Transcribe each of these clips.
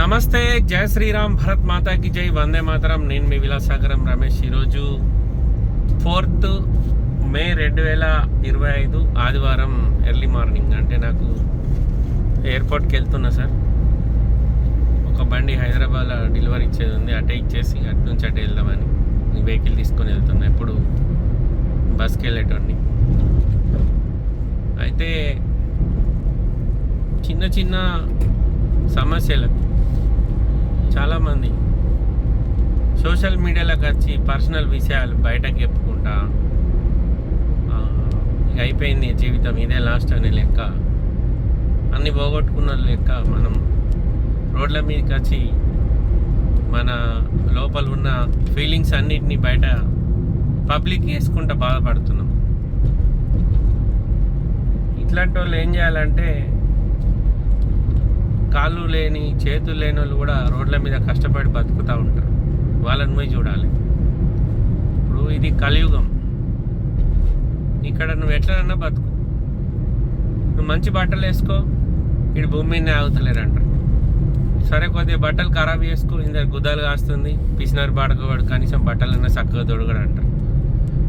నమస్తే జయ శ్రీరామ్ భరత్ మాతాకి జై వందే మాతరం. నేను మీ విలాసాగరం రమేష్. ఈరోజు ఫోర్త్ మే రెండు వేల ఇరవై ఐదు ఆదివారం ఎర్లీ మార్నింగ్. అంటే నాకు ఎయిర్పోర్ట్కి వెళ్తున్నా సార్. ఒక బండి హైదరాబాద్లో డెలివరీ ఇచ్చేది ఉంది. అటే ఇచ్చేసి అటు నుంచి అటే వెళ్దామని వెహికల్ తీసుకొని వెళ్తున్నా. ఎప్పుడు బస్కి వెళ్ళేటోడిని. అయితే చిన్న చిన్న సమస్యలకు చాలామంది సోషల్ మీడియాలోకి వచ్చి పర్సనల్ విషయాలు బయటకు చెప్పుకుంటా ఇక అయిపోయింది జీవితం ఇదే లాస్ట్ అనే లెక్క. అన్ని పోగొట్టుకున్న లెక్క మనం రోడ్ల మీదకి వచ్చి మన లోపల ఉన్న ఫీలింగ్స్ అన్నిటినీ బయట పబ్లిక్ చేసుకుంటా బాధపడుతున్నాం. ఇట్లాంటి వాళ్ళు ఏం చేయాలంటే కాళ్ళు లేని చేతులు లేని వాళ్ళు కూడా రోడ్ల మీద కష్టపడి బతుకుతూ ఉంటారు. వాళ్ళని పోయి చూడాలి. ఇప్పుడు ఇది కలియుగం. ఇక్కడ నువ్వు ఎట్లనన్నా బతుకు. నువ్వు మంచి బట్టలు వేసుకో ఇటు భూమి మీదనే ఆగుతలేరు అంటారు సరే కొద్దిగా బట్టలు ఖరాబ్ చేసుకో ఇంత గుద్దాలు కాస్తుంది పిసినారు బాడకోవాడు కనీసం బట్టలన్నా చక్కగా తొడగడు అంటారు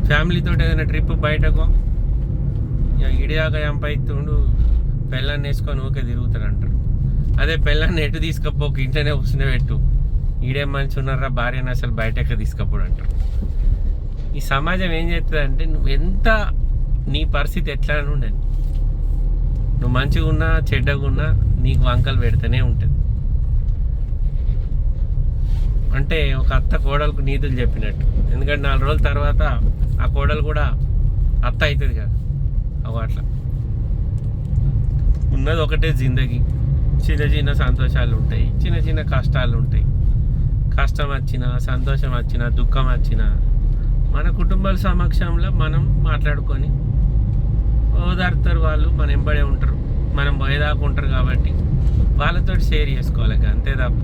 ఫ్యామిలీతో ఏదైనా ట్రిప్ బయటకో. ఇక ఇడియాక ఎంపైతుండు పెళ్ళాన్ని వేసుకొని ఊకే తిరుగుతాడు అంటారు అదే పెళ్ళాన్ని ఎటు తీసుకపోక ఇంట్లోనే కూర్చునే పెట్టు. ఈడేం మంచి ఉన్నారా భార్యను అసలు బయటకు తీసుకపోడు అంటారు ఈ సమాజం ఏం చేస్తుంది అంటే నువ్వు ఎంత నీ పరిస్థితి ఎట్లా అని ఉండని నువ్వు మంచిగా ఉన్నా చెడ్డగా ఉన్నా నీకు వంకలు పెడితేనే ఉంటుంది. అంటే ఒక అత్త కోడలకు నీతులు చెప్పినట్టు. ఎందుకంటే నాలుగు రోజుల తర్వాత ఆ కోడలు కూడా అత్త అవుతుంది కదా. అవు అట్లా. ఉన్నది ఒకటే జిందగీ. చిన్న చిన్న సంతోషాలు ఉంటాయి చిన్న చిన్న కష్టాలు ఉంటాయి కష్టం వచ్చినా సంతోషం వచ్చినా దుఃఖం వచ్చినా మన కుటుంబాల సమక్షంలో మనం మాట్లాడుకొని ఓదార్తారు వాళ్ళు మన ఎంబడే ఉంటారు మనం పోయేదాకా ఉంటారు కాబట్టి వాళ్ళతో షేర్ చేసుకోవాలి అంతే తప్ప.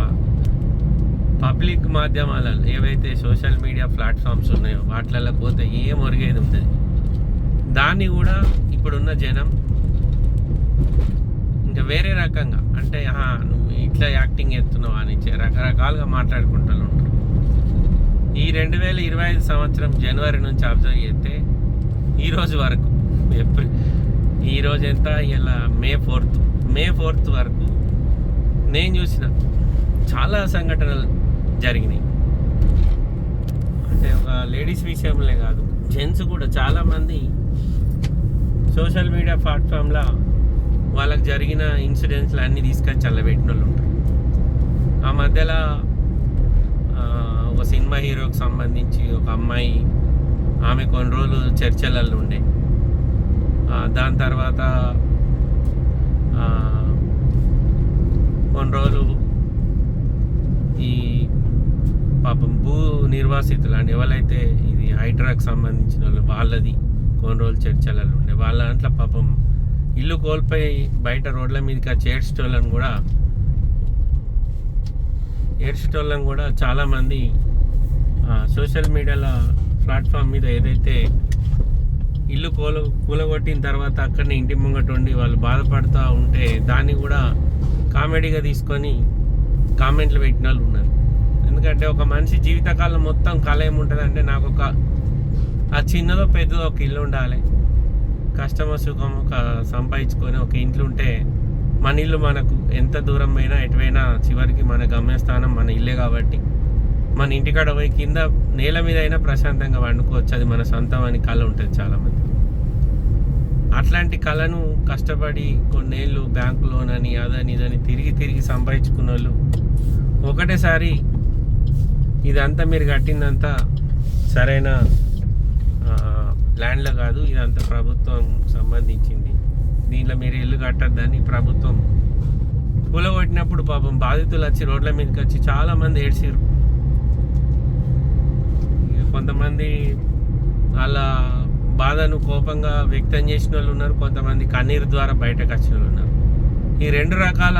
పబ్లిక్ మాధ్యమాలలో ఏవైతే సోషల్ మీడియా ప్లాట్ఫామ్స్ ఉన్నాయో వాటిలలో పోతే ఏం ఒరిగేది ఉండదు. దాన్ని కూడా ఇప్పుడున్న జనం ఇంకా వేరే రకంగా. అంటే నువ్వు ఇట్లా యాక్టింగ్ ఎత్తున్నావు అని రకరకాలుగా మాట్లాడుకుంటూ ఉంటారు. ఈ రెండు వేల ఇరవై ఐదు సంవత్సరం జనవరి నుంచి అబ్జర్వ్ చేస్తే ఈరోజు వరకు ఎప్పుడు ఈ ఎంత? ఇలా మే ఫోర్త్ మే ఫోర్త్ వరకు నేను చూసిన చాలా సంఘటనలు జరిగినాయి. అంటే ఒక లేడీస్ విషయంలో కాదు జెంట్స్ కూడా చాలామంది సోషల్ మీడియా ప్లాట్ఫామ్లో వాళ్ళకి జరిగిన ఇన్సిడెంట్స్లు అన్నీ తీసుకొచ్చి చల్లబెట్టిన వాళ్ళు ఉంటారు. ఆ మధ్యలో ఒక సినిమా హీరోకి సంబంధించి ఒక అమ్మాయి ఆమె కొన్ని రోజులు చర్చలలో ఉండే. దాని తర్వాత కొన్ని రోజులు ఈ పాపం భూ నిర్వాసితులు అండి ఎవరైతే ఇది హైడ్రాకి సంబంధించిన వాళ్ళు వాళ్ళది కొన్ని రోజులు చర్చలలో ఉండే. వాళ్ళ దాంట్లో పాపం ఇల్లు కోల్పోయి బయట రోడ్ల మీదకి వచ్చి ఏడ్చేటోళ్ళని కూడా ఏడ్చేటోళ్ళని కూడా చాలామంది సోషల్ మీడియాలో ప్లాట్ఫామ్ మీద ఏదైతే ఇల్లు కూల కూలగొట్టిన తర్వాత అక్కడనే ఇంటి ముంగట ఉండి వాళ్ళు బాధపడుతూ ఉంటే దాన్ని కూడా కామెడీగా తీసుకొని కామెంట్లు పెట్టిన వాళ్ళు ఉన్నారు. ఎందుకంటే ఒక మనిషి జీవితకాలం మొత్తం కళ ఏముంటుంది అంటే నాకు ఒక ఆ చిన్నదో పెద్దదో ఒక ఇల్లు ఉండాలి. కస్టమర్ సుఖం ఒక సంపాదించుకొని ఒక ఇంట్లో ఉంటే మన ఇల్లు మనకు ఎంత దూరం పోయినా ఎటువైనా చివరికి మన గమ్యస్థానం మన ఇల్లే కాబట్టి మన ఇంటికాడ పోయి కింద నేల మీద అయినా ప్రశాంతంగా వండుకోవచ్చు. అది మన సొంతం అని కళ ఉంటుంది చాలామంది. అట్లాంటి కళను కష్టపడి కొన్నేళ్ళు బ్యాంకు లోన్ అని అదని ఇదని తిరిగి తిరిగి సంపాదించుకున్న వాళ్ళు ఒకటేసారి ఇదంతా మీరు కట్టిందంతా సరైన ల్యాండ్లో కాదు ఇదంతా ప్రభుత్వం సంబంధించింది. దీంట్లో మీరు ఇల్లు కట్టద్దని ప్రభుత్వం కూలగొట్టినప్పుడు పాపం బాధితులు వచ్చి రోడ్ల మీదకి వచ్చి చాలామంది ఏడ్చారు కొంతమంది వాళ్ళ బాధను కోపంగా వ్యక్తం చేసిన వాళ్ళు ఉన్నారు కొంతమంది కన్నీరు ద్వారా బయటకు వచ్చిన వాళ్ళు ఉన్నారు. ఈ రెండు రకాల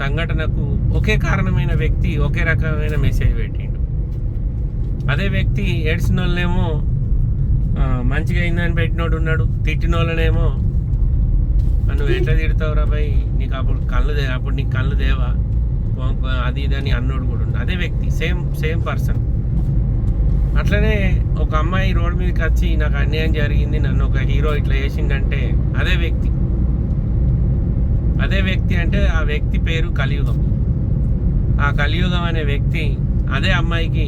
సంఘటనకు ఒకే కారణమైన వ్యక్తి ఒకే రకమైన మెసేజ్ పెట్టిండు. అదే వ్యక్తి ఏడ్చిన వాళ్ళేమో మంచిగా అయిందని పెట్టినోడు ఉన్నాడు. తిట్టిన వాళ్ళనేమో "ఆ, నువ్వు ఎట్లా తిడతావురా భయ్? నీకు అప్పుడు కళ్ళు దే అప్పుడు నీకు కళ్ళు దేవా? అది ఇది అని అన్నోడు కూడా ఉన్నాడు. అదే వ్యక్తి సేమ్ సేమ్ పర్సన్. అట్లనే ఒక అమ్మాయి రోడ్ మీదకి వచ్చి నాకు అన్యాయం జరిగింది నన్ను ఒక హీరో ఇట్లా చేసిండంటే అదే వ్యక్తి. అదే వ్యక్తి అంటే ఆ వ్యక్తి పేరు కలియుగం. ఆ కలియుగం అనే వ్యక్తి అదే అమ్మాయికి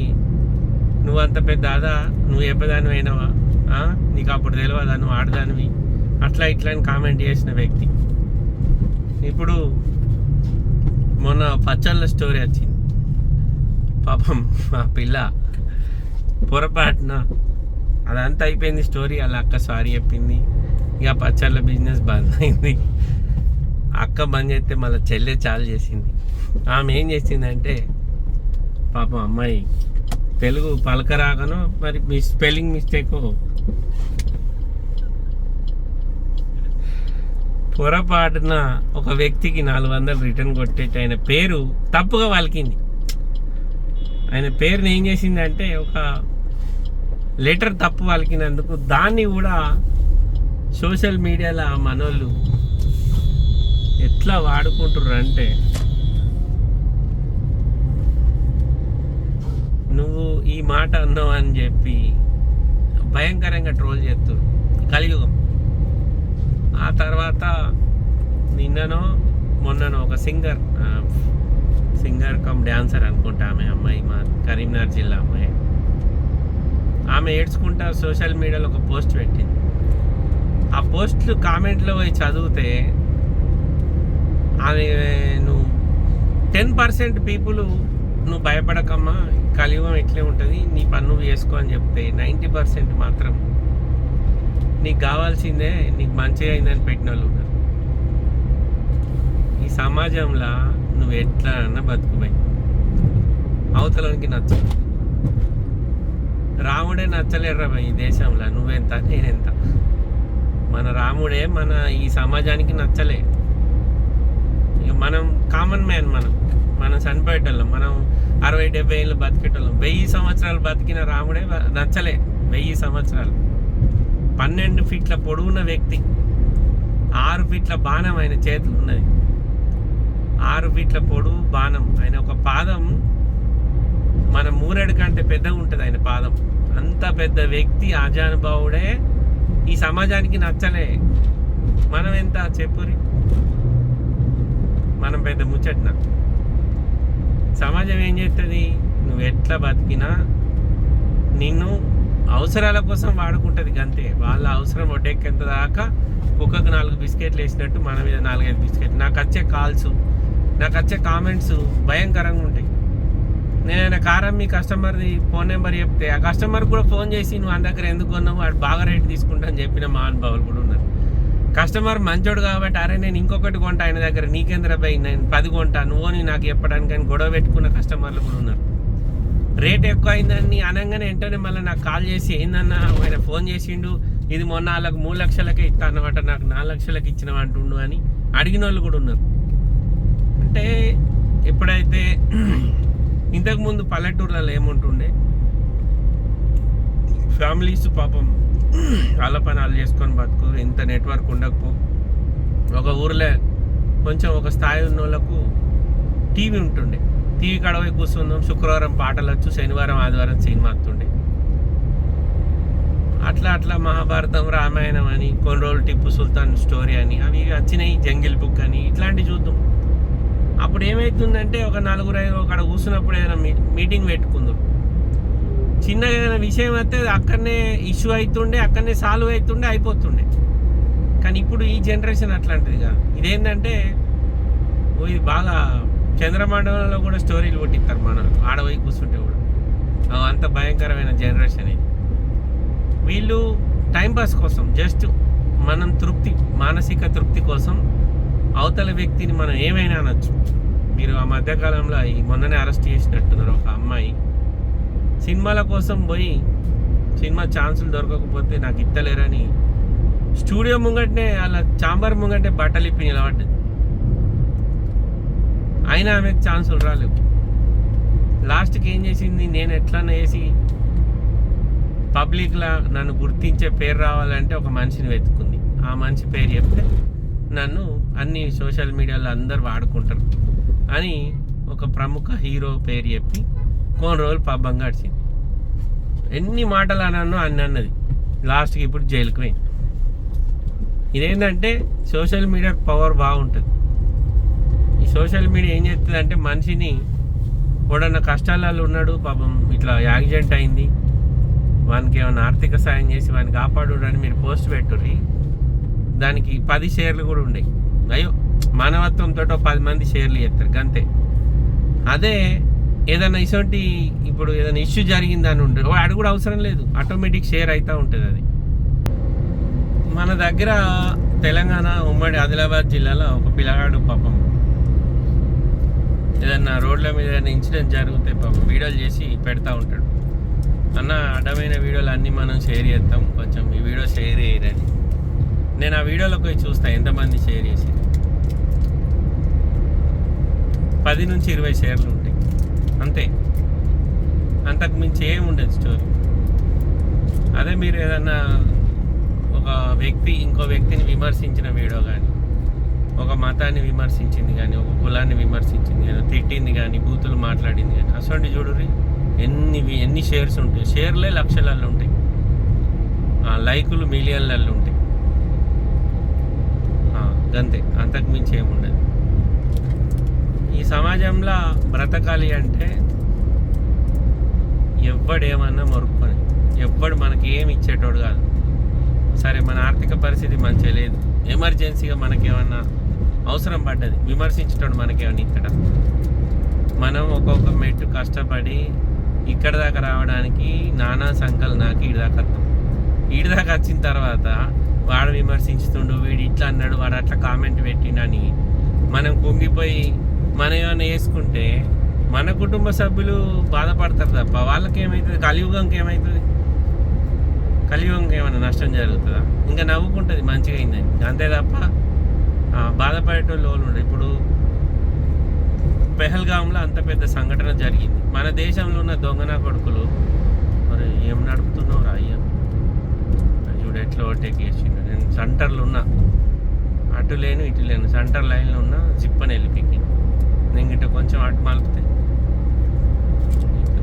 నువ్వు అంత పెద్ద అదా? నువ్వు ఎప్పదానివి అయినావా ఆ? నీకు అప్పుడు తెలియదా నువ్వు ఆడదానివి? అట్లా ఇట్లా అని కామెంట్ చేసిన వ్యక్తి. ఇప్పుడు మొన్న పచ్చళ్ళ స్టోరీ వచ్చింది. పాపం ఆ పిల్ల పొరపాటున అదంతా అయిపోయింది స్టోరీ అలా అక్క సారీ చెప్పింది. ఇక పచ్చళ్ళ బిజినెస్ బంద్ అయింది. అక్క బంద్ చేస్తే మళ్ళీ చెల్లె చాలు చేసింది. ఆమె ఏం చేసిందంటే పాపం అమ్మాయి తెలుగు పలకరాగను మరి మీ స్పెల్లింగ్ మిస్టేక్ పొరపాటున ఒక వ్యక్తికి నాలుగు వందలు రిటర్న్ కొట్టేట్టు ఆయన పేరు తప్పుగా పలికింది ఆయన పేరుని ఏం చేసిందంటే ఒక లెటర్ తప్పు పలికినందుకు దాన్ని కూడా సోషల్ మీడియాలో మనోళ్ళు ఎట్లా వాడుకుంటుర్రు అంటే నువ్వు ఈ మాట అన్నావు అని చెప్పి భయంకరంగా ట్రోల్ చేస్తారు కలియుగం. ఆ తర్వాత నిన్ననో మొన్ననో ఒక సింగర్ సింగర్ కమ్ డ్యాన్సర్ అనుకుంటా ఆమె అమ్మాయి మా కరీంనగర్ జిల్లా అమ్మాయి. ఆమె ఏడ్చుకుంటా సోషల్ మీడియాలో ఒక పోస్ట్ పెట్టింది. ఆ పోస్ట్లు కామెంట్లో పోయి చదివితే ఆమె నువ్వు టెన్ పర్సెంట్ పీపుల్ నువ్వు భయపడకమ్మా కలియుగం ఇట్లే ఉంటుంది నీ పని నువ్వు చేసుకో అని చెప్తే నైంటీ పర్సెంట్ మాత్రం నీకు కావాల్సిందే నీకు మంచిగా అయిందని పెట్టిన వాళ్ళు ఉన్నారు. ఈ సమాజంలో నువ్వు ఎట్లా అన్న బతుకుపోయి అవతలనికి నచ్చదు రాముడే నచ్చలేర్రా భయ్ ఈ దేశంలో నువ్వెంత నేనెంత. మన రాముడే మన ఈ సమాజానికి నచ్చలే. ఇక మనం కామన్ మ్యాన్ మనం. మనం చనిపోయేటోళ్ళం మనం అరవై డెబ్బై ఏళ్ళు బతికేటోళ్ళం. వెయ్యి సంవత్సరాలు బతికిన రాముడే నచ్చలే. వెయ్యి సంవత్సరాలు. పన్నెండు ఫీట్ల పొడవున్న వ్యక్తి ఆరు ఫీట్ల బాణం ఆయన చేతులు ఉన్నది. ఆరు ఫీట్ల పొడువు బాణం. ఆయన ఒక పాదం మన మూరెడు కంటే పెద్దగా ఉంటుంది ఆయన పాదం. అంత పెద్ద వ్యక్తి ఆజానుభావుడే. ఈ సమాజానికి నచ్చలే. మనం ఎంత చెప్పురి? మనం పెద్ద ముచ్చట్నా? సమాజం ఏం చేస్తుంది నువ్వు ఎట్లా బతికినా నిన్ను అవసరాల కోసం వాడుకుంటుంది అంతే వాళ్ళ అవసరం ఒడ్డెక్కేంత దాకా కుక్కకు నాలుగు బిస్కెట్లు వేసినట్టు మన మీద నాలుగైదు బిస్కెట్లు. నాకు వచ్చే కాల్స్ నాకు వచ్చే కామెంట్స్ భయంకరంగా ఉంటాయి. నేను కారం మీ కస్టమర్ది ఫోన్ నెంబర్ చెప్తే ఆ కస్టమర్ కూడా ఫోన్ చేసి నువ్వు మన ఎందుకు కొన్నావు? వాడు బాగా రేట్ తీసుకుంటా అని చెప్పిన మహానుభావులు కూడా ఉన్నారు. కస్టమర్ మంచోడు కాబట్టి అరే నేను ఇంకొకటి కొంటా ఆయన దగ్గర. నీకేంద్ర నేను పది కొంటా. నువ్వు నీ నాకు చెప్పడానికి అని గొడవ పెట్టుకున్న కస్టమర్లు కూడా ఉన్నారు. రేట్ ఎక్కువ అయిందని అనగానే వెంటనే మళ్ళీ నాకు కాల్ చేసి ఏందన్నా ఆయన ఫోన్ చేసిండు. ఇది మొన్న వాళ్ళకి మూడు లక్షలకే ఇస్తా అన్నమాట. నాకు నాలుగు లక్షలకి ఇచ్చినవి అంటుండు అని అడిగిన వాళ్ళు కూడా ఉన్నారు. అంటే ఎప్పుడైతే ఇంతకుముందు పల్లెటూర్లలో ఏముంటుండే? ఫ్యామిలీస్ పాపం వాళ్ళ పని వాళ్ళు చేసుకొని బతుకు ఇంత నెట్వర్క్ ఉండకపో. ఒక ఊర్లో కొంచెం ఒక స్థాయి ఉన్న వాళ్ళకు టీవీ ఉంటుండే. టీవీ కడవై కూర్చుందాం. శుక్రవారం పాటలు వచ్చు శనివారం ఆదివారం సినిమా వస్తుండే. అట్లా అట్లా మహాభారతం రామాయణం అని కొన్ని రోజులు టిప్పు సుల్తాన్ స్టోరీ అని అవి వచ్చినాయి. జంగిల్ బుక్ అని ఇట్లాంటివి చూద్దాం. అప్పుడు ఏమవుతుందంటే ఒక నలుగురు ఐదు కూర్చున్నప్పుడు ఏదైనా మీ- మీటింగ్ పెట్టుకుందాం. చిన్నగా విషయం అయితే అక్కడనే ఇష్యూ అవుతుండే అక్కడనే సాల్వ్ అవుతుండే అయిపోతుండే. కానీ ఇప్పుడు ఈ జనరేషన్ అట్లాంటిది కాదు. ఇదేంటంటే ఓ ఇది బాగా చంద్రమండలంలో కూడా స్టోరీలు కొట్టిస్తారు మనం ఆడపోయి కూర్చుంటే కూడా. అంత భయంకరమైన జనరేషన్ ఇది. వీళ్ళు టైంపాస్ కోసం జస్ట్ మనం తృప్తి మానసిక తృప్తి కోసం అవతల వ్యక్తిని మనం ఏమైనా అనొచ్చు. మీరు ఆ మధ్యకాలంలో ఈ మొన్ననే అరెస్ట్ చేసినట్టున్నారు ఒక అమ్మాయి. సినిమాల కోసం పోయి సినిమా ఛాన్సులు దొరకకపోతే నాకు ఇత్తలేరని స్టూడియో ముంగటనే అలా చాంబర్ ముంగటే బట్టలు ఇప్పి నిలబడ్డది అయినా ఆమెకు ఛాన్సులు రాలేవు. లాస్ట్కి ఏం చేసింది? నేను ఎట్లా వేసి పబ్లిక్లా నన్ను గుర్తించే పేరు రావాలంటే ఒక మనిషిని వెతుకుంది ఆ మనిషి పేరు చెప్తే నన్ను అన్ని సోషల్ మీడియాలో అందరు వాడుకుంటారు అని ఒక ఒక ప్రముఖ హీరో పేరు చెప్పి కొన్ని రోజులు పబ్బం గడిచింది. ఎన్ని మాటలు అన్నానో అన్ని అన్నది. లాస్ట్కి ఇప్పుడు జైలుకి పోయింది. ఇదేంటంటే సోషల్ మీడియా పవర్ బాగుంటుంది. ఈ సోషల్ మీడియా ఏం చేస్తుంది అంటే మనిషిని ఎవడన్నా కష్టాలలో ఉన్నాడు పాపం ఇట్లా యాక్సిడెంట్ అయింది వానికి ఏమైనా ఆర్థిక సాయం చేసి వాడిని కాపాడు అని మీరు పోస్ట్ పెట్టుర్రి దానికి పది షేర్లు కూడా ఉండేవి అయ్యో మానవత్వంతో పది మంది షేర్లు చేస్తారు అంతే అదే ఏదైనా ఇటువంటి ఇప్పుడు ఏదైనా ఇష్యూ జరిగిందని ఉండదు వాడు కూడా అవసరం లేదు. ఆటోమేటిక్ షేర్ అవుతూ ఉంటుంది అది. మన దగ్గర తెలంగాణ ఉమ్మడి ఆదిలాబాద్ జిల్లాలో ఒక పిల్లగాడు పాపం ఏదన్నా రోడ్ల మీద ఏదైనా ఇన్సిడెంట్ జరిగితే పాపం వీడియోలు చేసి పెడతా ఉంటాడు. అన్న అడ్డమైన వీడియోలు అన్నీ మనం షేర్ చేస్తాం కొంచెం ఈ వీడియో షేర్ చేయరని. నేను ఆ వీడియోలో పోయి చూస్తాను ఎంతమంది షేర్ చేసి పది నుంచి ఇరవై షేర్లు ఉంటాయి. అంతే. అంతకు మించి ఏమి ఉండదు స్టోరీ అదే మీరు ఏదన్నా ఒక వ్యక్తి ఇంకో వ్యక్తిని విమర్శించిన వీడియో కానీ ఒక మతాన్ని విమర్శించింది కానీ ఒక కులాన్ని విమర్శించింది కానీ తిట్టింది కానీ బూతులు మాట్లాడింది కానీ అసలు చూడుర్రి ఎన్ని ఎన్ని షేర్స్ ఉంటాయి? షేర్లే లక్షలలో ఉంటాయి. ఆ, లైకులు మిలియన్లలో ఉంటాయి. అంతే అంతకు మించి ఏముండదు ఈ సమాజంలో బ్రతకాలి అంటే ఎవ్వడేమన్నా మొరుక్కొని ఎవ్వడు మనకి ఏమి ఇచ్చేటోడు కాదు. సరే మన ఆర్థిక పరిస్థితి మంచిగా లేదు. ఎమర్జెన్సీగా మనకేమన్నా అవసరం పడ్డది విమర్శించటోడు మనకేమన్నా ఇక్కడ మనం ఒక్కొక్క మెట్టు కష్టపడి ఇక్కడ దాకా రావడానికి నానా సంకల్ నాకు ఈడి దాకా వస్తాం ఈడి దాకా వచ్చిన తర్వాత వాడు విమర్శించుతుండు వీడు ఇట్లా అన్నాడు వాడు అట్లా కామెంట్ పెట్టిండని మనం కుంగిపోయి మనం ఏమైనా వేసుకుంటే మన కుటుంబ సభ్యులు బాధపడతారు తప్ప వాళ్ళకి ఏమవుతుంది కలియుగంకి ఏమవుతుంది కలియుగంకి ఏమైనా నష్టం జరుగుతుందా? ఇంకా నవ్వుకుంటుంది మంచిగా అయిందని. అంతే తప్ప బాధపడేటోళ్ళు వాళ్ళు ఉండరు. ఇప్పుడు పెహల్గాంలో అంత పెద్ద సంఘటన జరిగింది. మన దేశంలో ఉన్న దొంగన కొడుకులు మరి ఏం నడుపుతున్నావు రా అయ్యా? చూడు ఎట్లా ఓవర్టేక్ చేసిండు. నేను సెంటర్లో ఉన్నా. అటు లేను ఇటు లేను. సెంటర్ లైన్లో ఉన్నా జిప్పని వెళ్ళిపోయి నేను గిట్ట కొంచెం అటు మలిపితే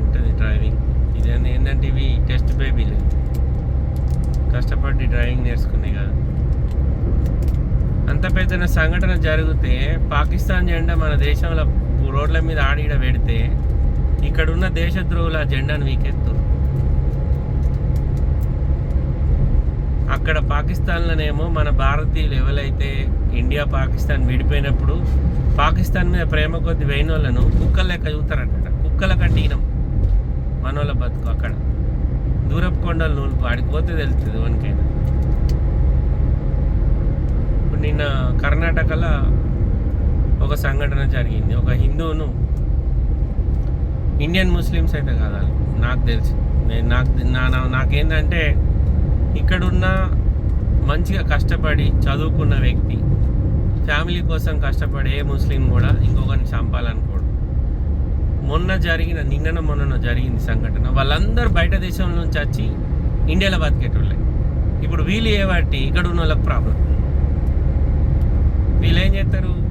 ఉంటుంది డ్రైవింగ్ ఇదేంటి ఏంటంటే ఇవి టెస్ట్ బేబీలు కష్టపడి డ్రైవింగ్ నేర్చుకునే కదా. అంత పెద్ద సంఘటన జరిగితే పాకిస్తాన్ జెండా మన దేశంలో రోడ్ల మీద ఆడిడ పెడితే ఇక్కడ ఉన్న దేశద్రోహుల జెండాను వీకెత్తు అక్కడ పాకిస్తాన్లోనేమో మన భారతీయులు ఎవరైతే ఇండియా పాకిస్తాన్ విడిపోయినప్పుడు పాకిస్తాన్ మీద ప్రేమ కొద్ది వేయిన వాళ్ళను కుక్కల లెక్క చూస్తారంట. కుక్కల కంటే ఈనం మనోళ్ళ బతుకు అక్కడ. దూరపు కొండలు నూలుపు ఆడికి పోతే తెలుస్తుంది వనికైనా ఇప్పుడు నిన్న కర్ణాటకలో ఒక సంఘటన జరిగింది. ఒక హిందువును ఇండియన్ ముస్లిమ్స్ అయితే కాదు నాకు తెలుసు. నేను నాకు నా నా- నాకేందంటే ఇక్కడున్న మంచిగా కష్టపడి చదువుకున్న వ్యక్తి ఫ్యామిలీ కోసం కష్టపడే ఏ ముస్లిం కూడా ఇంకొకరిని చంపాలనుకోడు. మొన్న జరిగిన నిన్నన మొన్న జరిగింది సంఘటన. వాళ్ళందరూ బయట దేశం నుంచి వచ్చి ఇండియాలో బతికేటోళ్ళే. ఇప్పుడు వీళ్ళు ఏవాటి ఇక్కడ ఉన్న వాళ్ళకి ప్రాబ్లం వీళ్ళు ఏం చేస్తారు?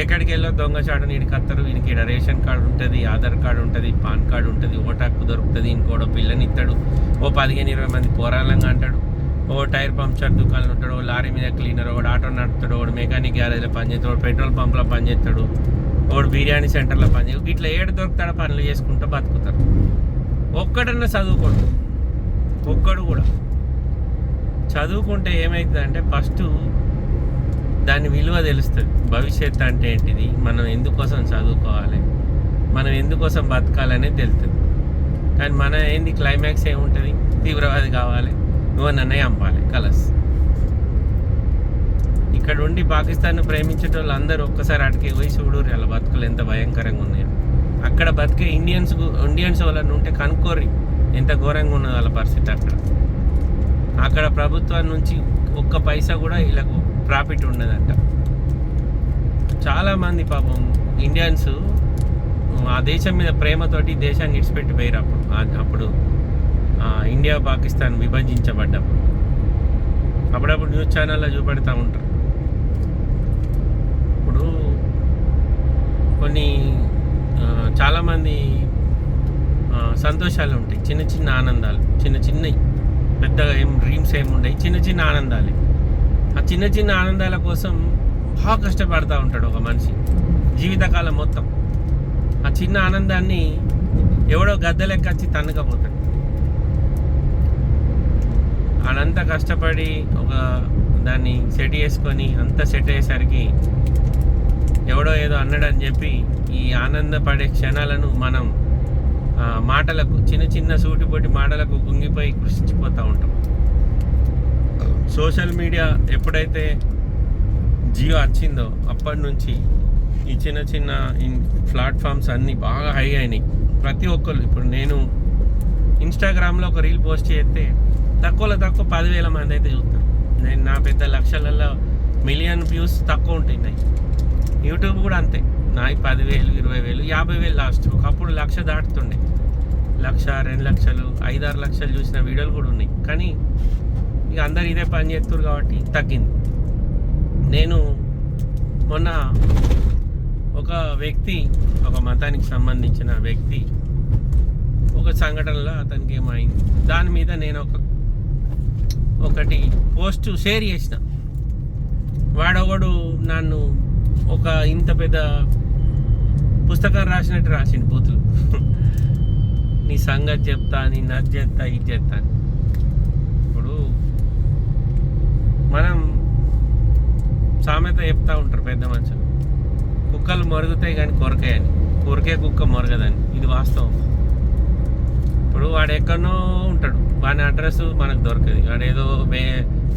ఎక్కడికి వెళ్ళో దొంగచాడు వీడికి వస్తారు వీడికి ఈడ రేషన్ కార్డు ఉంటుంది ఆధార్ కార్డు ఉంటుంది పాన్ కార్డు ఉంటుంది ఓటాకు దొరుకుతుంది ఇంకోడో పిల్లని ఇస్తాడు ఓ పదిహేను ఇరవై మంది పోరాలంగా అంటాడు ఓ టైర్ పంక్చర్ దుకాణాలు ఉంటాడు ఓ లారీ మీద క్లీనర్ ఒకడు ఆటో నడుపుతాడు ఒకడు మెకానిక్ గ్యారేజ్లో పనిచేస్తాడు ఒకడు పెట్రోల్ పంప్లో పనిచేస్తాడు ఒకడు బిర్యానీ సెంటర్లో పనిచేస్తాడు ఇట్లా ఏడు దొరుకుతాడో పనులు చేసుకుంటూ బతుకుతారు ఒక్కడన్నా చదువుకోడు ఒక్కడు కూడా. చదువుకుంటే ఏమవుతుందంటే ఫస్ట్ దాని విలువ తెలుస్తుంది. భవిష్యత్ అంటే ఏంటిది? మనం ఎందుకోసం చదువుకోవాలి? మనం ఎందుకోసం బతకాలనేది తెలుస్తుంది. కానీ మన ఏంది? క్లైమాక్స్ ఏముంటుంది? తీవ్రవాది కావాలి. నువ్వు నన్ను చంపాలి. కలస్. ఇక్కడ ఉండి పాకిస్తాన్ను ప్రేమించే వాళ్ళు అందరూ ఒక్కసారి అటుకి పోయి చూడు వాళ్ళ బతుకులు ఎంత భయంకరంగా ఉన్నాయో. అక్కడ బతికే ఇండియన్స్ ఇండియన్స్ వాళ్ళని ఉంటే కనుక్కోరి ఎంత ఘోరంగా ఉన్నది వాళ్ళ పరిస్థితి అక్కడ. అక్కడ ప్రభుత్వం నుంచి ఒక్క పైసా కూడా వీళ్ళకు ప్రాఫిట్ ఉండదంట. చాలామంది పాపం ఇండియన్స్ ఆ దేశం మీద ప్రేమతోటి దేశాన్ని ఇడిచిపెట్టి పోయారు అప్పుడు. అప్పుడు ఇండియా పాకిస్తాన్ విభజించబడ్డప్పుడు. అప్పుడప్పుడు న్యూస్ ఛానల్లో చూపెడతా ఉంటారు. ఇప్పుడు కొన్ని చాలామంది సంతోషాలు ఉంటాయి. చిన్న చిన్న ఆనందాలు చిన్న చిన్నవి పెద్దగా ఏం డ్రీమ్స్ ఏమి ఉండవు చిన్న చిన్న ఆనందాలే. ఆ చిన్న చిన్న ఆనందాల కోసం బాగా కష్టపడతా ఉంటాడు ఒక మనిషి జీవితకాలం మొత్తం. ఆ చిన్న ఆనందాన్ని ఎవడో గద్దెలెక్క వచ్చి తన్నకపోతాడు. ఆడంతా కష్టపడి ఒక దాన్ని సెట్ చేసుకొని అంతా సెట్ అయ్యేసరికి ఎవడో ఏదో అన్నాడని చెప్పి ఈ ఆనందపడే క్షణాలను మనం మాటలకు చిన్న చిన్న సూటిపోటి మాటలకు కుంగిపోయి కృషించిపోతూ ఉంటాం. సోషల్ మీడియా ఎప్పుడైతే జియో వచ్చిందో అప్పటి నుంచి ఈ చిన్న చిన్న ప్లాట్ఫామ్స్ అన్నీ బాగా హై అయినాయి. ప్రతి ఒక్కరు ఇప్పుడు నేను ఇన్స్టాగ్రామ్లో ఒక రీల్ పోస్ట్ చేస్తే తక్కువలో తక్కువ పదివేల మంది అయితే చూస్తారు. నేను నా పెద్ద లక్షలలో మిలియన్ వ్యూస్ తక్కువ ఉంటున్నాయి. యూట్యూబ్ కూడా అంతే. నాయి పదివేలు ఇరవై వేలు యాభై వేలు లాస్ట్. ఒకప్పుడు లక్ష దాటుతుండే. లక్ష రెండు లక్షలు ఐదారు లక్షలు చూసిన వీడియోలు కూడా ఉన్నాయి. కానీ ఇక అందరు ఇదే పని చేస్తారు కాబట్టి తగ్గింది. నేను మొన్న ఒక వ్యక్తి ఒక మతానికి సంబంధించిన వ్యక్తి ఒక సంఘటనలో అతనికి ఏమైంది? దాని మీద నేను ఒక ఒకటి పోస్ట్ షేర్ చేసిన. వాడొకడు నన్ను ఒక ఇంత పెద్ద పుస్తకం రాసినట్టు రాసిండు బూతులు. నీ సంగతి చెప్తా నీ నది చెప్తా ఇది చెప్తా అని. ఇప్పుడు మనం సామెత చెప్తా ఉంటారు పెద్ద మనుషులు. కుక్కలు మరుగుతాయి కానీ కొరకాయని కొరికే కుక్క మరగదని. ఇది వాస్తవం. ఇప్పుడు వాడు ఎక్కడనో ఉంటాడు. వాడి అడ్రస్ మనకు దొరకదు. వాడు ఏదో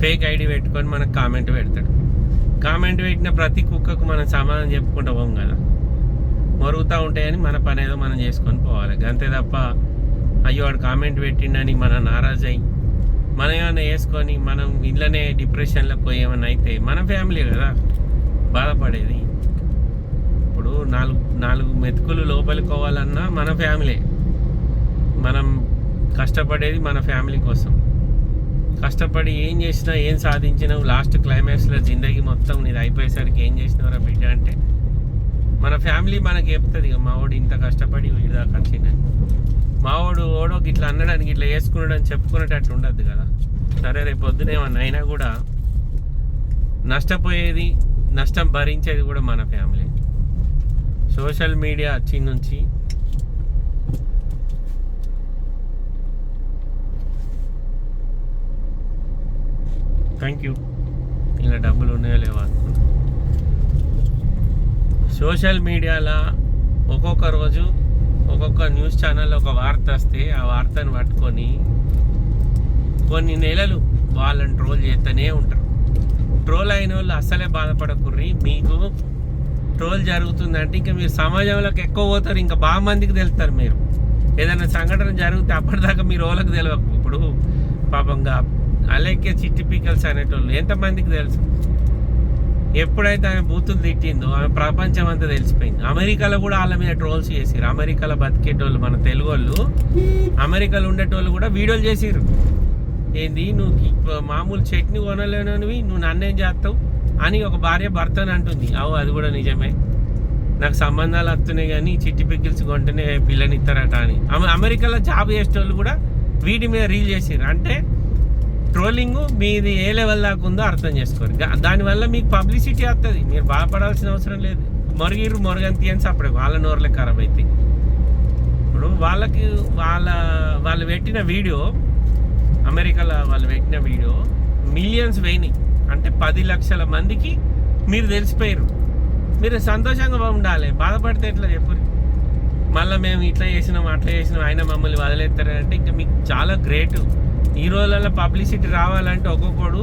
ఫేక్ ఐడి పెట్టుకొని మనకు కామెంట్ పెడతాడు. కామెంట్ పెట్టిన ప్రతి కుక్కకు మనం సమాధానం చెప్పుకుంటూ పోం కదా. మరుగుతూ ఉంటాయని మన పని ఏదో మనం చేసుకొని పోవాలి. అంతే తప్ప అయ్యో వాడు కామెంట్ పెట్టిండని మనం నారాజ్ అయ్యి మనం ఏమైనా వేసుకొని మనం ఇళ్ళనే డిప్రెషన్లో పోయి ఏమైనా అయితే మన ఫ్యామిలీ కదా బాధపడేది. ఇప్పుడు నాలుగు నాలుగు మెతుకులు లోపలికి పోవాలన్నా మన ఫ్యామిలీ. మనం కష్టపడేది మన ఫ్యామిలీ కోసం. కష్టపడి ఏం చేసినా ఏం సాధించినావు లాస్ట్ క్లైమాక్స్లో జిందగీ మొత్తం నీది అయిపోయేసరికి ఏం చేసినావురా బిడ్డ అంటే మన ఫ్యామిలీ మనకి చెప్తుంది ఇక మావాడు ఇంత కష్టపడి వీడిదాకా వచ్చిందని మావాడు ఓడో ఇట్లా అనడానికి ఇట్లా వేసుకున్నాడు అని చెప్పుకునేటట్టు ఉండద్దు కదా. సరే రేపు పొద్దున ఏమన్నా అయినా కూడా నష్టపోయేది నష్టం భరించేది కూడా మన ఫ్యామిలీ. సోషల్ మీడియా వచ్చి నుంచి థ్యాంక్ యూ. ఇలా డబ్బులు ఉన్నాయో లేవా సోషల్ మీడియాలో ఒక్కొక్క రోజు ఒక్కొక్క న్యూస్ ఛానల్లో ఒక వార్త వస్తే ఆ వార్తను పట్టుకొని కొన్ని నెలలు వాళ్ళని ట్రోల్ చేస్తూనే ఉంటారు. ట్రోల్ అయిన వాళ్ళు అసలే బాధపడకుర్రి. మీకు ట్రోల్ జరుగుతుందంటే ఇంకా మీరు సమాజంలోకి ఎక్కువ పోతారు ఇంకా బాగా మందికి తెలుస్తారు మీరు. ఏదైనా సంఘటన జరిగితే అప్పటిదాకా మీరు వాళ్ళకి తెలియకు ఇప్పుడు పాపంగా అలాగే చిట్టి పీకల్స్ అనేటోళ్ళు ఎంతమందికి తెలుసు? ఎప్పుడైతే ఆమె బూతులు తిట్టిందో ఆమె ప్రపంచం అంతా తెలిసిపోయింది. అమెరికాలో కూడా వాళ్ళ మీద ట్రోల్స్ చేసిరు అమెరికాలో బతికేటోళ్ళు మన తెలుగు వాళ్ళు అమెరికాలో ఉండేటోళ్ళు కూడా వీడియోలు చేసిరు ఏంది నువ్వు మామూలు చట్నీ కొనలేనివి నువ్వు నన్నేం చేస్తావు అని ఒక భార్య భర్తని అంటుంది. అవు అది కూడా నిజమే. నాకు సంబంధాలు వస్తున్నాయి కానీ చిట్టి పిక్కిల్స్ కొంటేనే పిల్లని ఇస్తారట అని. అమెరికాలో జాబ్ చేసేటోళ్ళు కూడా వీటి మీద రీల్ చేసిర్రు. అంటే ట్రోలింగ్ మీది ఏ లెవెల్ దాకా ఉందో అర్థం చేసుకోరు. దానివల్ల మీకు పబ్లిసిటీ వస్తుంది మీరు బాధపడాల్సిన అవసరం లేదు. మొరగిరు మొరగంతి అని అప్పుడు వాళ్ళ నోర్లే ఖరాబ్ అవుతాయి ఇప్పుడు వాళ్ళకి వాళ్ళ వాళ్ళు పెట్టిన వీడియో అమెరికాలో వాళ్ళు పెట్టిన వీడియో మిలియన్స్ పోయినాయి. అంటే పది లక్షల మందికి మీరు తెలిసిపోయారు మీరు సంతోషంగా ఉండాలి. బాధపడితే ఎట్లా చెప్పరు మళ్ళీ మేము ఇట్లా చేసినాం అట్లా చేసినాం ఆయన మమ్మల్ని వదిలేస్తారంటే ఇంకా మీకు చాలా గ్రేట్ ఈ రోజులలో పబ్లిసిటీ రావాలంటే ఒక్కొక్కడు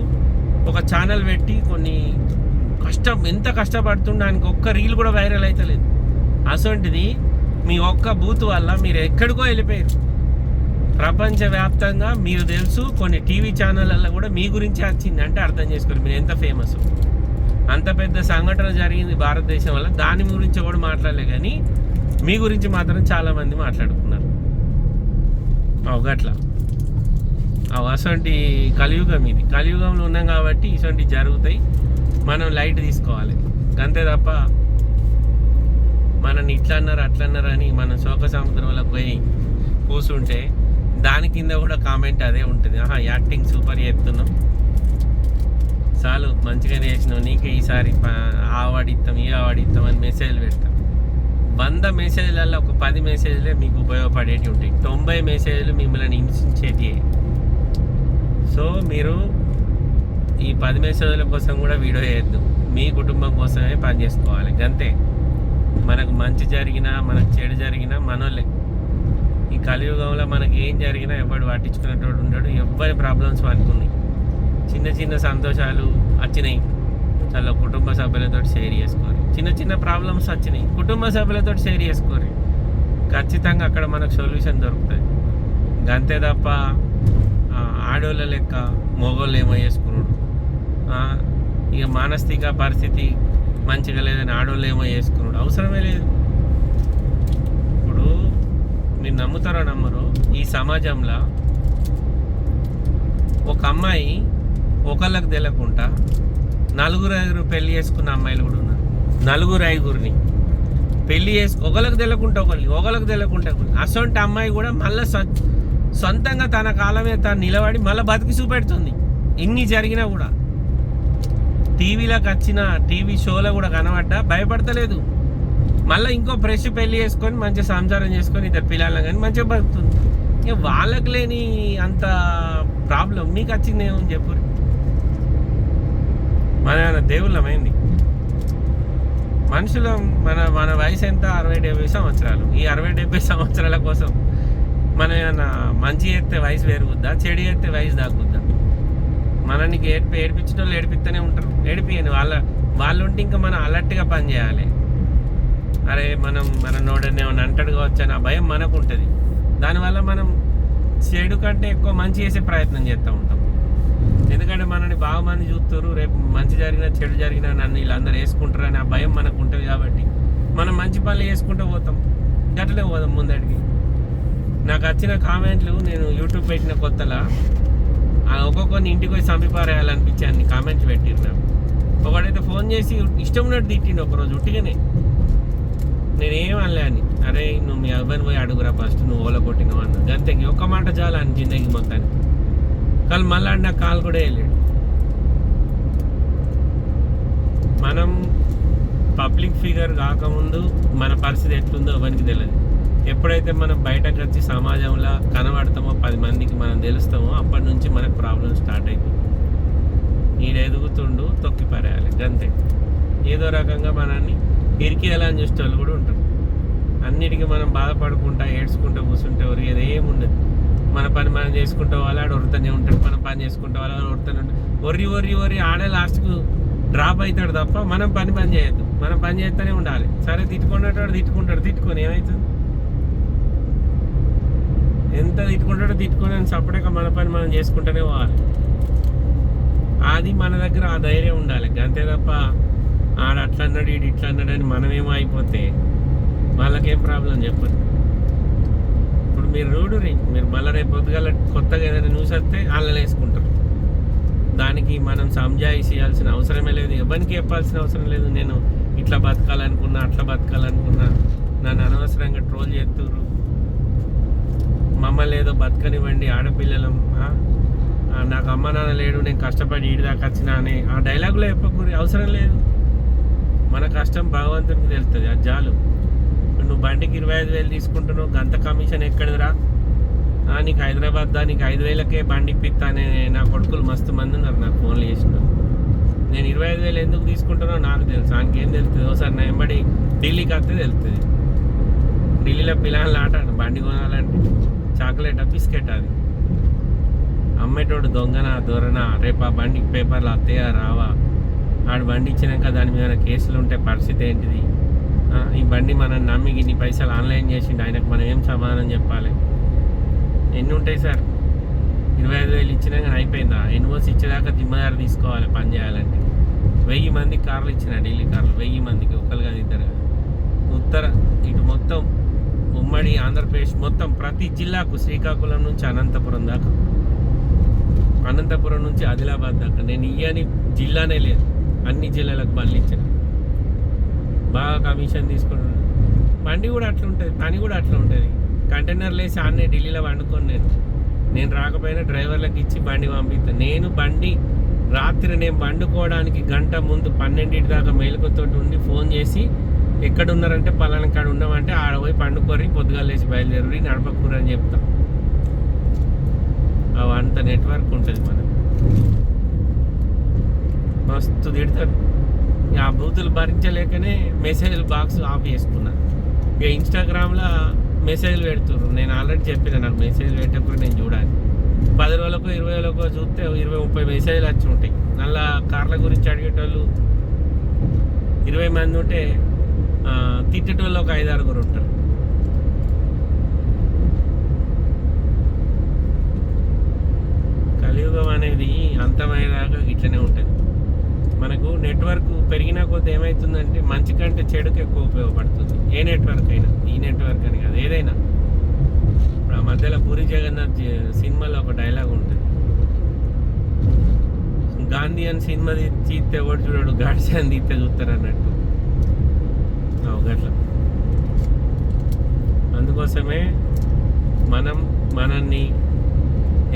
ఒక ఛానల్ పెట్టి కొన్ని కష్టం ఎంత కష్టపడుతుండడానికి ఒక్క రీల్ కూడా వైరల్ అవుతలేదు అసొంటిది మీ ఒక్క బూత్ వల్ల మీరు ఎక్కడికో వెళ్ళిపోయారు. ప్రపంచవ్యాప్తంగా మీరు తెలుసు కొన్ని టీవీ ఛానళ్ళల్లో కూడా మీ గురించి వచ్చింది అంటే అర్థం చేసుకోరు మీరు ఎంత ఫేమస్ అంత పెద్ద సంఘటన జరిగింది భారతదేశం వల్ల దాని గురించి కూడా మాట్లాడలే కానీ మీ గురించి మాత్రం చాలామంది మాట్లాడుకున్నారు. అవు అసొంటి కలియుగం ఇది. కలియుగంలో ఉన్నాం కాబట్టి ఇసొంటి జరుగుతాయి. మనం లైట్ తీసుకోవాలి. అంతే తప్ప మనని ఇట్లా అన్నారు అట్లా అన్నారు అని మనం శోక సముద్రంలో పోయి కూర్చుంటే దాని కింద కూడా కామెంట్ అదే ఉంటుంది. ఆహా యాక్టింగ్ సూపర్ చేస్తున్నాం చాలు మంచిగానే చేసినావు. నీకే ఈసారి ఆవాడిస్తాం ఆ అవార్డు ఇస్తాం ఈ అవార్డు ఇస్తాం అని మెసేజ్లు పెడతాం. వంద మెసేజ్లలో ఒక పది మెసేజ్లే మీకు ఉపయోగపడేవి ఉంటాయి. తొంభై మెసేజ్లు మిమ్మల్ని హింసించేటివి సో మీరు ఈ పది మెసేజ్ల కోసం కూడా వీడియో చేయొద్దు. మీ కుటుంబం కోసమే పని చేసుకోవాలి. గంతే. మనకు మంచి జరిగినా మనకు చెడు జరిగినా మనోళ్ళే. ఈ కలియుగంలో మనకి ఏం జరిగినా ఎవడు పట్టించుకునేటోడు ఉండడు. ఎవరి ప్రాబ్లమ్స్ పడుతుంది చిన్న చిన్న సంతోషాలు వచ్చినాయి. చాలా కుటుంబ సభ్యులతో షేర్ చేసుకోరు. చిన్న చిన్న ప్రాబ్లమ్స్ వచ్చినాయి. కుటుంబ సభ్యులతో షేర్ చేసుకోరు. ఖచ్చితంగా అక్కడ మనకు సొల్యూషన్ దొరుకుతుంది. గంతే తప్ప ఆడోళ్ళ లెక్క మగోళ్ళు ఏమో చేసుకున్నాడు. ఇక మానసిక పరిస్థితి మంచిగా లేదని ఆడోళ్ళు ఏమో చేసుకున్నాడు. అవసరమే లేదు. ఇప్పుడు మీరు నమ్ముతారో నమ్మరు? ఈ సమాజంలో ఒక అమ్మాయి ఒకళ్ళకి తెలియకుండా నలుగురు ఐదుగురు పెళ్ళి చేసుకున్న అమ్మాయిలు కూడా ఉన్నారు. నలుగురు ఐదుగురిని. పెళ్ళి చేసుకు ఒకళ్ళకి తెలియకుండా ఒకళ్ళని ఒకళ్ళకి తెలియకుండా ఒకళ్ళని. అసొంటి అమ్మాయి కూడా మళ్ళీ సొంతంగా తన కాలమే తను నిలబడి మళ్ళీ బతికి చూపెడుతుంది. ఇన్ని జరిగినా కూడా. టీవీలోకి వచ్చిన టీవీ షోలో కూడా కనబడ్డా భయపడతలేదు. మళ్ళీ ఇంకో ఫ్రెష్ పెళ్ళి చేసుకొని మంచిగా సంసారం చేసుకొని ఇద్దరు పిల్లలను కానీ మంచిగా బతుకుతుంది. ఇక వాళ్ళకి లేని అంత ప్రాబ్లం మీకు వచ్చింది ఏమని చెప్పు మన దేవుళ్ళమైంది మనుషులు మన మన వయసు ఎంత? అరవై డెబ్బై సంవత్సరాలు. ఈ అరవై డెబ్బై సంవత్సరాల కోసం మనం ఏమైనా మంచి చేస్తే వయసు పెరుగుద్దా చెడు చేస్తే వయసు దాక్కుద్దా మనని ఏడిపి ఏడిపించిన వాళ్ళు ఏడిపిస్తూనే ఉంటారు. ఏడిపియను వాళ్ళ వాళ్ళు ఉంటే ఇంకా మనం అలర్ట్గా పని చేయాలి. అరే మనం మన నోడని ఏమైనా అంటాడు కావచ్చు అని ఆ భయం మనకు ఉంటుంది దానివల్ల మనం చెడు కంటే ఎక్కువ మంచి చేసే ప్రయత్నం చేస్తూ ఉంటాం. ఎందుకంటే మనని బాగా మంది చూస్తారు. రేపు మంచి జరిగినా చెడు జరిగినా నన్ను వీళ్ళందరూ వేసుకుంటారు అని ఆ భయం మనకు ఉంటుంది కాబట్టి మనం మంచి పనులు వేసుకుంటూ పోతాం. గట్లనే పోదాం ముందడికి. నాకు వచ్చిన కామెంట్లు నేను యూట్యూబ్ పెట్టిన కొత్తలా ఆ ఒక్కొక్కరిని ఇంటికి పోయి చంపిపారేయాలనిపించి అన్ని కామెంట్స్ పెట్టిరు నాకు. ఒకడైతే ఫోన్ చేసి ఇష్టం ఉన్నట్టు తిట్టిండు ఒకరోజు ఉట్టిగానే. నేనేం అనలే అని. అరే నువ్వు మీ అబ్బాయిని పోయి అడుగురా ఫస్ట్ నువ్వు ఓల కొట్టినావు అన్న. గంతకి ఒక్క మాట చాలా అని జిందగీ మొత్తానికి. కానీ మళ్ళీ నాకు కాల్ కూడా వేయలేడు మనం పబ్లిక్ ఫిగర్ కాకముందు మన పరిస్థితి ఎట్లుందో ఎవరికి తెలియదు ఎప్పుడైతే మనం బయటకు వచ్చి సమాజంలో కనబడతామో పది మందికి మనం తెలుస్తామో అప్పటి నుంచి మనకు ప్రాబ్లం స్టార్ట్ అవుతుంది ఈడు ఎదుగుతుండు తొక్కి పరేయాలి గంతే. ఏదో రకంగా మనల్ని ఇరికేయాలని చూసే వాళ్ళు కూడా ఉంటారు. అన్నిటికీ మనం బాధపడుకుంటా ఏడ్చుకుంటూ కూర్చుంటే ఎవరు ఏదేం ఉండదు. మన పని మనం చేసుకుంటే వాళ్ళు ఆడ ఒరుతూనే ఉంటాడు మనం పని చేసుకుంటే వాళ్ళు ఆడు ఉంటాడు. ఒర్రి ఒర్రి ఒర్రి ఆడే లాస్ట్కు డ్రాప్ అవుతాడు తప్ప మనం పని పని చేయొద్దు. మనం పని చేస్తూనే ఉండాలి. సరే తిట్టుకున్నట్టు తిట్టుకుంటాడు తిట్టుకొని ఏమవుతుంది ఎంత తిట్టుకుంటాడో తిట్టుకొని అని సపరేట్గా మన పని మనం చేసుకుంటూనే పోవాలి. అది మన దగ్గర ఆ ధైర్యం ఉండాలి. అంతే తప్ప ఆడ అట్లా అన్నాడు ఇటు ఇట్లా అన్నాడు అని మనమేమో అయిపోతే వాళ్ళకేం ప్రాబ్లం చెప్పదు ఇప్పుడు మీరు రోడ్డు రీ మీరు మళ్ళీ రేపు పొద్దుగాల కొత్తగా ఏదైనా న్యూస్ వస్తే వాళ్ళని వేసుకుంటారు. దానికి మనం సంజాయిషి చేయాల్సిన అవసరమే లేదు. ఎవరికి చెప్పాల్సిన అవసరం లేదు. నేను ఇట్లా బతకాలనుకున్నా అట్లా బతకాలనుకున్నా. నన్ను అనవసరంగా ట్రోల్ చేస్తున్నారు మమ్మల్ని ఏదో బతకనివ్వండి ఆడపిల్లలం నాకు అమ్మ నాన్న లేడు నేను కష్టపడి ఈడి దాకా వచ్చినా అని ఆ డైలాగులో చెప్పకూరి అవసరం లేదు. మన కష్టం భగవంతునికి తెలుస్తుంది ఆ జాలు నువ్వు బండికి ఇరవై ఐదు వేలు తీసుకుంటున్నావు గంత కమిషన్ ఎక్కడిదిరా? నీకు హైదరాబాద్ దా నీకు ఐదు వేలకే బండి ఇప్పిస్తానే నా కొడుకులు మస్తు మంది ఉన్నారు నాకు ఫోన్లు చేసిన. నేను ఇరవై ఐదు వేలు ఎందుకు తీసుకుంటానో నాకు తెలుసు ఆయనకేం తెలుస్తుంది? ఒకసారి నా వెంబడి ఢిల్లీకి వస్తే తెలుస్తుంది. ఢిల్లీలో పిల్లలు ఆట బండి కొనాలంటే. చాక్లెటా బిస్కెట్ అది. అమ్మేటోడు దొంగన దొరన? రేపు ఆ బండికి పేపర్లు అత్తయ్యా రావా? ఆడు బండి ఇచ్చినాక దాని మీద కేసులు ఉంటే పరిస్థితి ఏంటిది? ఈ బండి మనం నమ్మి ఇన్ని పైసలు ఆన్లైన్ చేసిండు ఆయనకు మనం ఏం సమాధానం చెప్పాలి? ఎన్ని ఉంటాయి సార్? ఇరవై ఐదు వేలు ఇచ్చినాక అయిపోయిందా? ఎన్ఓసి ఇచ్చేదాకా జిమ్మదారు తీసుకోవాలి పని చేయాలంటే. వెయ్యి మందికి కార్లు ఇచ్చిన ఢిల్లీ కార్లు? వెయ్యి మందికి ఒకరు కాదు ఇద్దరు. ఉత్తర ఇటు మొత్తం ఉమ్మడి ఆంధ్రప్రదేశ్ మొత్తం ప్రతి జిల్లాకు శ్రీకాకుళం నుంచి అనంతపురం దాకా. అనంతపురం నుంచి ఆదిలాబాద్ దాకా. నేను ఇయ్యని జిల్లానే లేదు. అన్ని జిల్లాలకు బండ్లు బాగా కమిషన్ తీసుకుంటున్నాను బండి కూడా అట్లా ఉంటుంది. పని కూడా అట్లా ఉంటుంది. కంటైనర్లు వేసి ఆన్నే ఢిల్లీలో వండుకొని నేను. నేను రాకపోయినా డ్రైవర్లకు ఇచ్చి బండి పంపిస్తాను నేను బండి రాత్రి నేను వండుకోవడానికి గంట ముందు పన్నెండింటి దాకా మేలుకతో ఉండి ఫోన్ చేసి ఎక్కడ ఉన్నారంటే పలానా కాడ ఉన్నామంటే ఆడ పోయి పండుకొని పొద్దుగా లేచి బయలుదేరి నడపకూర అని చెప్తా. అవి అంత నెట్వర్క్ ఉంటుంది మనం మస్తు తిడతారు. ఇక ఆ బూతులు భరించలేకనే మెసేజ్ బాక్స్ ఆఫ్ చేసుకున్నా. ఇక ఇన్స్టాగ్రామ్లో మెసేజ్లు పెడుతున్నారు నేను ఆల్రెడీ చెప్పిన నాకు మెసేజ్ పెట్టేప్పుడు నేను చూడాలి. పది రోజులకు ఇరవై రోజులకు చూస్తే ఇరవై ముప్పై మెసేజ్లు వచ్చి ఉంటాయి. మళ్ళా కార్ల గురించి అడిగేటోళ్ళు ఇరవై మంది ఉంటే తిట్టేటోళ్ళు ఒక ఐదు ఆరుగురు ఉంటారు. కలియుగం అనేది అంతమయ్యేదాకా ఇట్లనే ఉంటుంది. మనకు నెట్వర్క్ పెరిగిన కొద్ది ఏమవుతుందంటే మంచి కంటే చెడుకు ఎక్కువ ఉపయోగపడుతుంది. ఏ నెట్వర్క్ అయినా ఈ నెట్వర్క్ అని కాదు ఏదైనా. ఇప్పుడు ఆ మధ్యలో పూరి జగన్నాథ్ సినిమాలో ఒక డైలాగ్ ఉంటుంది. గాంధీ అని సినిమా తీస్తే ఎవడు చూడడు గాడ్సే అని తీస్తే చూస్తారు అన్నట్టు. గట్ల అందుకోసమే మనం మనల్ని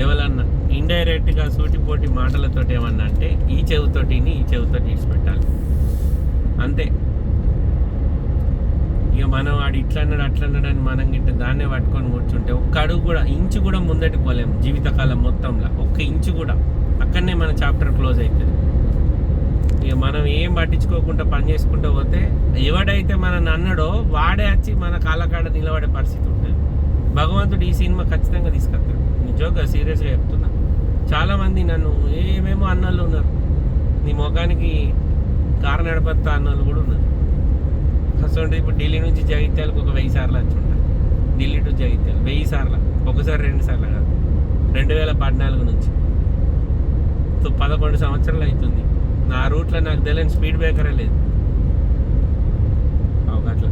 ఎవరన్నా ఇండైరెక్ట్గా సూటిపోటి మాటలతో ఏమన్నా అంటే ఈ చెవితోటిని ఈ చెవితో ఇడిచిపెట్టాలి అంతే. ఇక మనం వాడు ఇట్లా అన్నాడు అట్లా అన్నాడు అని మనం గిట్ట దాన్నే పట్టుకొని కూర్చుంటే ఒక్క అడుగు కూడా ఇంచు కూడా ముందటి పోలేము జీవితకాలం మొత్తంలో. ఒక్క ఇంచు కూడా. అక్కడనే మన చాప్టర్ క్లోజ్ అవుతుంది ఇక మనం ఏం పట్టించుకోకుండా పని చేసుకుంటూ పోతే ఎవడైతే మనని అన్నాడో వాడే వచ్చి మన కాళ్ళకాడ నిలబడే పరిస్థితి ఉంటుంది. భగవంతుడు ఈ సినిమా ఖచ్చితంగా తీసుకొస్తాడు. నిజంగా సీరియస్గా చెప్తున్నా. చాలామంది నన్ను ఏమేమో అన్నోళ్ళు ఉన్నారు. నీ ముఖానికి కారు నడపత్తా అన్నోళ్ళు కూడా ఉన్నారు. అసలు ఇప్పుడు ఢిల్లీ నుంచి జగిత్యాలకు ఒక వెయ్యి సార్లు వచ్చి ఉంటారు. ఢిల్లీ టు జగిత్యాలు వెయ్యి సార్లు. ఒకసారి రెండు సార్లు కాదు. రెండు వేల పద్నాలుగు నుంచి. పదకొండు సంవత్సరాలు అవుతుంది. నా రూట్లో నాకు తెలియని స్పీడ్ బ్రేకరే లేదు. అవు అట్లా.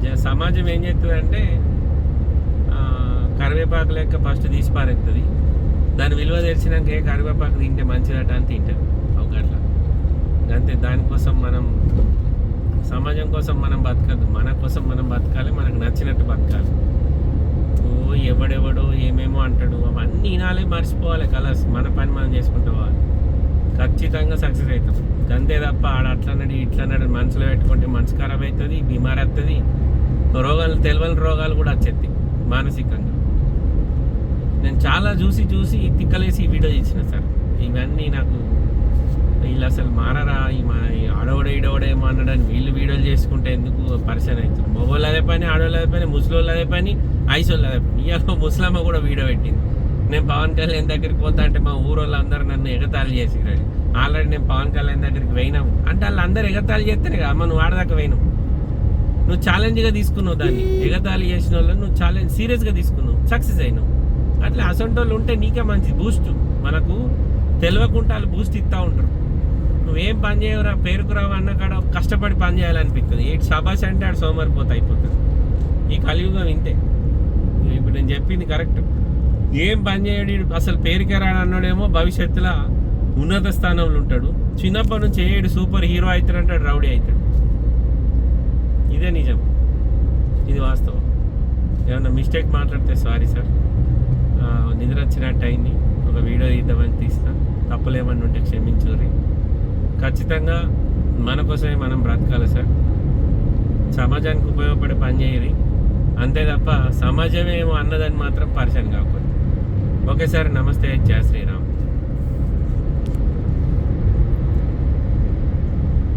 జ- సమాజం ఏం చేస్తుందంటే కరివేపాకు లెక్క ఫస్ట్ తీసి పారేస్తుంది దాని విలువ తెలిసినాక ఏ కరివేపాకు తింటే మంచిదట అని తింటారు. ఒక అట్లా. అంతే. దానికోసం మనం సమాజం కోసం మనం బతకద్దు. మన కోసం మనం బతకాలి. మనకు నచ్చినట్టు బతకాలి. ఓ ఎవడెవడో ఏమేమో అంటాడు. అవన్నీ వినాలి మర్చిపోవాలి కలర్స్. మన పని మనం చేసుకుంటూ పోవాలి ఖచ్చితంగా సక్సెస్ అవుతాం. అంతే తప్ప ఆడ అట్లా ఇట్లన్నాడు ఇట్లా మనసులో పెట్టుకుంటే మనసు ఖరాబ్ అవుతుంది బీమార్ వస్తుంది. రోగాలు తెలియని రోగాలు కూడా వచ్చేస్తాయి మానసికంగా. నేను చాలా చూసి చూసి తిక్కలేసి వీడియో చేసిన సార్. ఇవన్నీ నాకు వీళ్ళు అసలు మారరా ఈ మా ఈ ఆడవడ ఈడవడేమో అన్నాడని వీళ్ళు వీడియోలు చేసుకుంటే ఎందుకు పరిచయం అవుతుంది మొగోళ్ళు అదే పని ఆడవాళ్ళు అదే పని ముసలోళ్ళు అదే పని ఐసోళ్ళు అదే పని. ఇవాళ ముస్లమ్మ కూడా వీడియో పెట్టింది. నేను పవన్ కళ్యాణ్ దగ్గరికి పోతా అంటే మా ఊరోళ్ళు అందరూ నన్ను ఎగతాళి చేసిరండి ఆల్రెడీ నేను పవన్ కళ్యాణ్ దగ్గరికి పోయినాము అంటే వాళ్ళు అందరు ఎగతాళి చేస్తేనే కదా అమ్మ నువ్వు ఆడదాకా పోయినావు. నువ్వు ఛాలెంజ్గా తీసుకున్నావు దాన్ని. ఎగతాళి చేసిన వాళ్ళని నువ్వు ఛాలెంజ్ సీరియస్గా తీసుకున్నావు. సక్సెస్ అయినావు. అట్లా అసొంటి వాళ్ళు ఉంటే నీకే మంచి బూస్ట్ మనకు తెలియకుండా వాళ్ళు బూస్ట్ ఇస్తూ ఉంటారు. నువ్వేం పని చేయవురా పేరుకు రావు అన్న కాడ కష్టపడి పని చేయాలనిపిస్తుంది. ఏటి సభాష్ అంటే ఆడు సోమరిపోత అయిపోతుంది. ఈ కలియుగం ఇంతే. ఇప్పుడు నేను చెప్పింది కరెక్ట్ ఏం పని చేయడు? అసలు పేరుకెరాడు అన్నాడేమో భవిష్యత్తులో ఉన్నత స్థానంలో ఉంటాడు. చిన్నప్పటి నుంచి ఏడు సూపర్ హీరో అవుతాడంటాడు రౌడీ అవుతాడు. ఇదే నిజం. ఇది వాస్తవం. ఏమన్నా మిస్టేక్ మాట్లాడితే సారీ సార్. నిద్ర వచ్చినట్టు అయింది. ఒక వీడియో తీద్దామని తీస్తా. తప్పులు ఉంటే క్షమించుర్రి ఖచ్చితంగా మన కోసమే మనం బ్రతకాలి సార్. సమాజానికి ఉపయోగపడే పని చేయరి అంతే తప్ప సమాజమే ఏమో అన్నదని మాత్రం పరిచయం కాకూడదు. ఓకే సార్ నమస్తే జయ శ్రీరామ్.